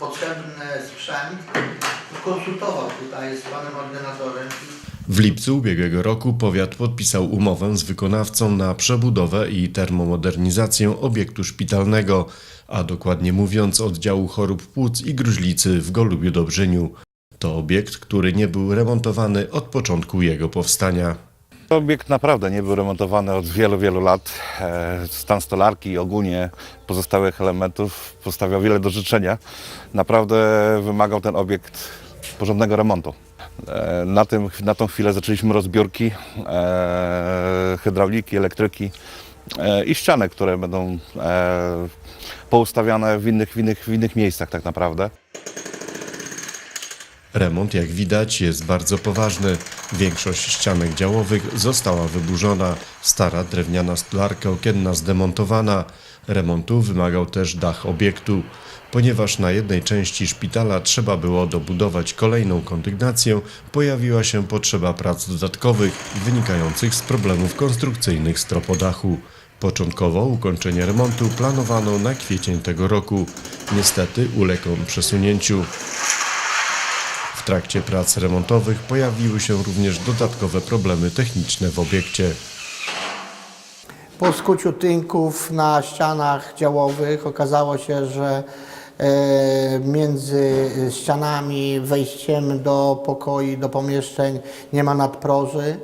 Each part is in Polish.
potrzebny sprzęt, konsultował tutaj z panem ordynatorem. W lipcu ubiegłego roku powiat podpisał umowę z wykonawcą na przebudowę i termomodernizację obiektu szpitalnego, a dokładnie mówiąc oddziału chorób płuc i gruźlicy w Golubiu Dobrzyniu. To obiekt, który nie był remontowany od początku jego powstania. Obiekt naprawdę nie był remontowany od wielu, wielu lat. E, Stan stolarki i ogólnie pozostałych elementów postawiał wiele do życzenia. Naprawdę wymagał ten obiekt porządnego remontu. E, Na, tym, na tą chwilę zaczęliśmy rozbiórki e, hydrauliki, elektryki i ścianek, które będą poustawiane w innych, w, innych, w innych miejscach tak naprawdę. Remont, jak widać, jest bardzo poważny. Większość ścianek działowych została wyburzona, stara drewniana stolarka okienna zdemontowana. Remontu wymagał też dach obiektu. Ponieważ na jednej części szpitala trzeba było dobudować kolejną kondygnację, pojawiła się potrzeba prac dodatkowych wynikających z problemów konstrukcyjnych stropodachu. Początkowo ukończenie remontu planowano na kwiecień tego roku. Niestety uległ on przesunięciu. Trakcie prac remontowych pojawiły się również dodatkowe problemy techniczne w obiekcie. Po skuciu tynków na ścianach działowych okazało się, że e, między ścianami, wejściem do pokoi, do pomieszczeń nie ma nadproży,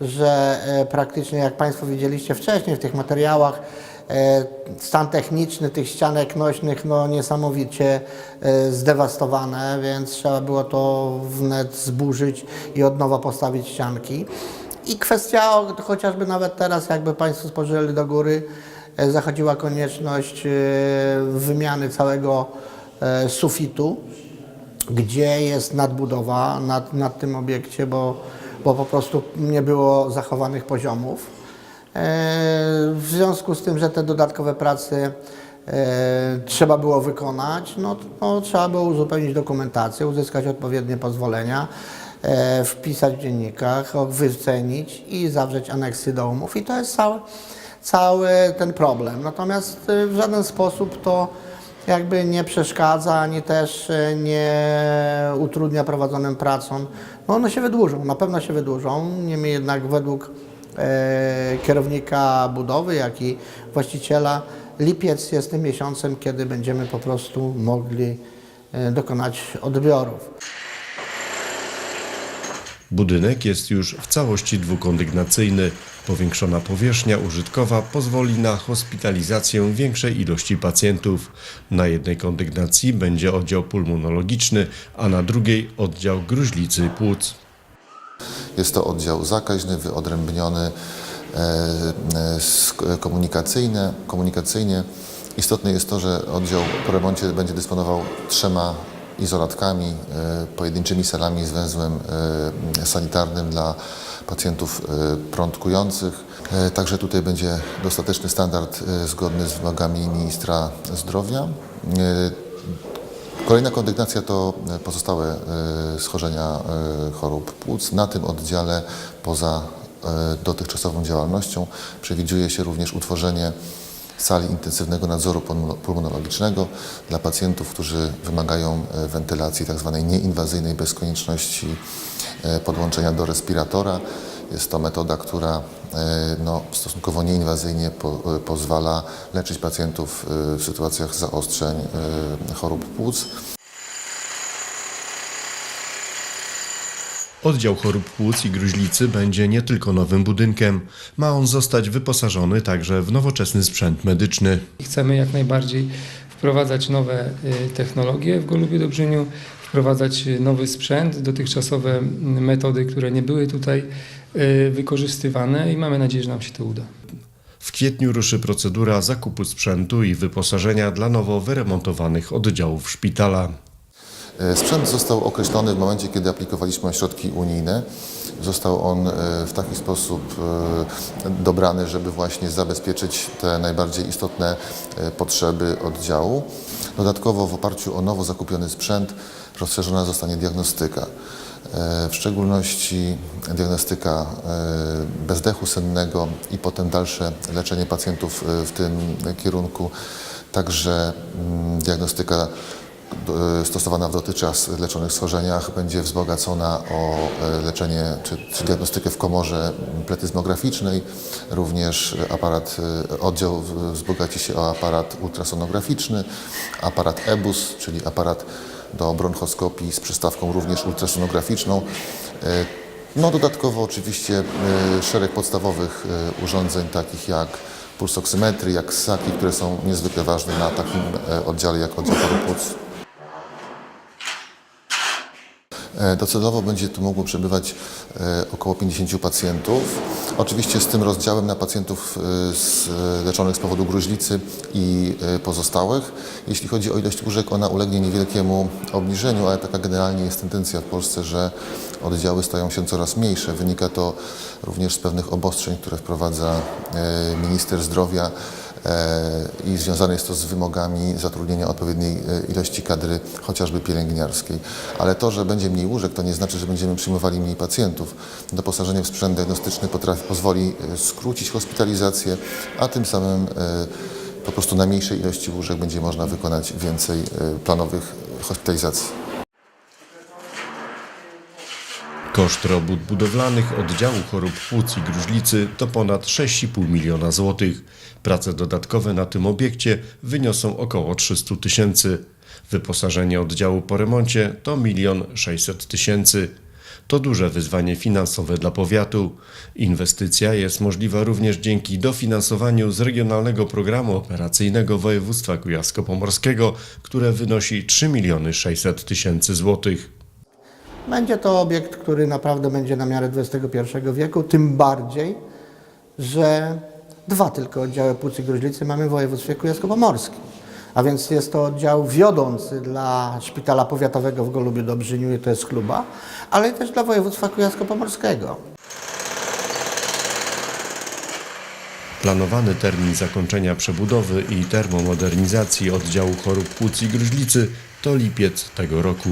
że e, praktycznie jak Państwo widzieliście wcześniej w tych materiałach, stan techniczny tych ścianek nośnych no, niesamowicie e, zdewastowane, więc trzeba było to wnet zburzyć i od nowa postawić ścianki. I kwestia, chociażby nawet teraz, jakby Państwo spojrzeli do góry, e, zachodziła konieczność e, wymiany całego e, sufitu, gdzie jest nadbudowa nad, nad tym obiekcie, bo, bo po prostu nie było zachowanych poziomów. E, W związku z tym, że te dodatkowe prace trzeba było wykonać, no, trzeba było uzupełnić dokumentację, uzyskać odpowiednie pozwolenia, e, wpisać w dziennikach, wycenić i zawrzeć aneksy do umów. I to jest cały, cały ten problem. Natomiast e, w żaden sposób to jakby nie przeszkadza, ani też nie utrudnia prowadzonym pracom. No one się wydłużą, na pewno się wydłużą. Niemniej jednak według kierownika budowy, jak i właściciela, lipiec jest tym miesiącem, kiedy będziemy po prostu mogli e, dokonać odbiorów. Budynek jest już w całości dwukondygnacyjny. Powiększona powierzchnia użytkowa pozwoli na hospitalizację większej ilości pacjentów. Na jednej kondygnacji będzie oddział pulmonologiczny, a na drugiej oddział gruźlicy płuc. Jest to oddział zakaźny, wyodrębniony, e, e, komunikacyjny. komunikacyjnie. Istotne jest to, że oddział po remoncie będzie dysponował trzema izolatkami, e, pojedynczymi salami z węzłem e, sanitarnym dla pacjentów e, prądkujących. E, Także tutaj będzie dostateczny standard e, zgodny z wymogami ministra zdrowia. Kolejna kondygnacja to e, pozostałe e, schorzenia e, chorób płuc. Na tym oddziale poza dotychczasową działalnością przewiduje się również utworzenie sali intensywnego nadzoru pulmo- pulmonologicznego dla pacjentów, którzy wymagają wentylacji tzw. nieinwazyjnej bez konieczności podłączenia do respiratora. Jest to metoda, która e, no, stosunkowo nieinwazyjnie po, e, pozwala leczyć pacjentów e, w sytuacjach zaostrzeń chorób płuc. Oddział chorób płuc i gruźlicy będzie nie tylko nowym budynkiem, ma on zostać wyposażony także w nowoczesny sprzęt medyczny. Chcemy jak najbardziej wprowadzać nowe technologie w Golubiu Dobrzyniu, wprowadzać nowy sprzęt, dotychczasowe metody, które nie były tutaj wykorzystywane i mamy nadzieję, że nam się to uda. W kwietniu ruszy procedura zakupu sprzętu i wyposażenia dla nowo wyremontowanych oddziałów szpitala. E, Sprzęt został określony w momencie, kiedy aplikowaliśmy o środki unijne. Został on e, w taki sposób e, dobrany, żeby właśnie zabezpieczyć te najbardziej istotne potrzeby oddziału. Dodatkowo w oparciu o nowo zakupiony sprzęt rozszerzona zostanie diagnostyka. E, W szczególności diagnostyka e, bezdechu sennego i potem dalsze leczenie pacjentów e, w tym kierunku. Także mm, diagnostyka stosowana w dotychczas leczonych schorzeniach będzie wzbogacona o leczenie czy, czy diagnostykę w komorze pletyzmograficznej. Również aparat, oddział wzbogaci się o aparat ultrasonograficzny, aparat EBUS, czyli aparat do bronchoskopii z przystawką również ultrasonograficzną. E, No dodatkowo oczywiście e, szereg podstawowych e, urządzeń takich jak pulsoksymetry, jak ssaki, które są niezwykle ważne na takim oddziale jak oddział chorób płuc. E, Docelowo będzie tu mogło przebywać e, około 50 pacjentów. Oczywiście z tym rozdziałem na pacjentów e, z, e, leczonych z powodu gruźlicy i e, pozostałych. Jeśli chodzi o ilość łóżek, ona ulegnie niewielkiemu obniżeniu, ale taka generalnie jest tendencja w Polsce, że oddziały stają się coraz mniejsze. Wynika to również z pewnych obostrzeń, które wprowadza e, minister zdrowia e, i związane jest to z wymogami zatrudnienia odpowiedniej e, ilości kadry, chociażby pielęgniarskiej. Ale to, że będzie mniej łóżek, to nie znaczy, że będziemy przyjmowali mniej pacjentów. Doposażenie w sprzęt diagnostyczny potrafi, pozwoli e, skrócić hospitalizację, a tym samym e, po prostu na mniejszej ilości łóżek będzie można wykonać więcej e, planowych hospitalizacji. Koszt robót budowlanych oddziału chorób płuc i gruźlicy to ponad 6,5 miliona złotych. Prace dodatkowe na tym obiekcie wyniosą około 300 tysięcy. Wyposażenie oddziału po remoncie to 1 600 tysięcy. To duże wyzwanie finansowe dla powiatu. Inwestycja jest możliwa również dzięki dofinansowaniu z Regionalnego Programu Operacyjnego Województwa Kujawsko-Pomorskiego, które wynosi 3 miliony 600 tysięcy złotych. Będzie to obiekt, który naprawdę będzie na miarę XXI wieku, tym bardziej, że dwa tylko oddziały płuc i gruźlicy mamy w województwie kujawsko-pomorskim. A więc jest to oddział wiodący dla szpitala powiatowego w Golubiu Dobrzyniu to jest chluba, ale też dla województwa kujawsko-pomorskiego. Planowany termin zakończenia przebudowy i termomodernizacji oddziału chorób płuc i gruźlicy to lipiec tego roku.